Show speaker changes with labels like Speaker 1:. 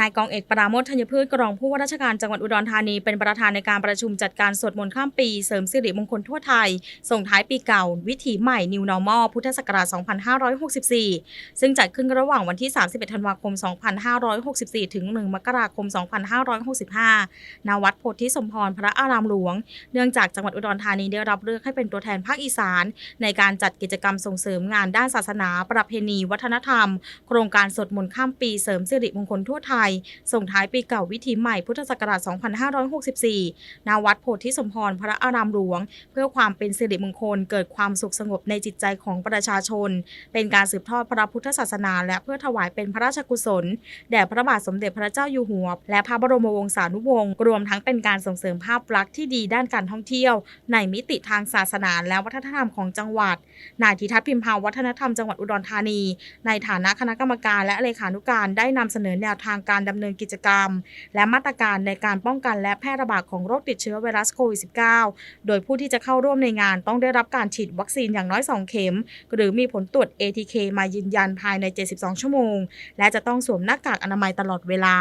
Speaker 1: นายกองเอกปราโมทธัญพืชกรองผู้ว่าราชการจังหวัดอุดรธานีเป็นประธานในการประชุมจัดการสวดมนต์ข้ามปี เสริมสิริมงคลทั่วไทย ส่งท้ายปีเก่า วิถีใหม่ New Normal พุทธศักราช 2564 ซึ่งจัดขึ้นระหว่างวันที่ 31 ธันวาคม 2564 ถึง 1 มกราคม 2565 ณ วัดโพธิสมพรพระอารามหลวง เนื่องจากจังหวัดอุดรธานีได้รับเลือกให้เป็นตัวแทนภาคอีสาน ในการจัดกิจกรรมส่งเสริมงานด้านศาสนา ประเพณี วัฒนธรรม โครงการสวดมนต์ข้ามปีเสริมสิริมงคลทั่วไทยส่งท้ายปีเก่าวิถีใหม่พุทธศักราช 2564 ณ วัดโพธิสมพรพระอารามหลวง เพื่อความเป็นสิริมงคล เกิดความสุขสงบในจิตใจของประชาชน เป็นการสืบทอดพระพุทธศาสนา และเพื่อถวายเป็นพระราชกุศล แด่พระบาทสมเด็จพระเจ้าอยู่หัว และพระบรมวงศานุวงศ์ รวมทั้งเป็นการส่งเสริมภาพลักษณ์ที่ดีด้านการท่องเที่ยว ในมิติทางศาสนาและวัฒนธรรมของจังหวัด นายธิทัศน์พิมพาวัฒนธรรมจังหวัดอุดรธานี ในฐานะคณะกรรมการและเลขานุการได้นำเสนอแนวทางการดำเนินกิจกรรม และมาตรการในการป้องกันและแพร่ระบาดของโรคติดเชื้อไวรัสโควิด -19 โดยผู้ที่จะเข้าร่วมในงานต้องได้รับการฉีดวัคซีนอย่างน้อย 2 เข็ม หรือมีผลตรวจ ATK มายืนยันภายใน 72 ชั่วโมง และจะต้องสวมหน้ากากอนามัยตลอดเวลา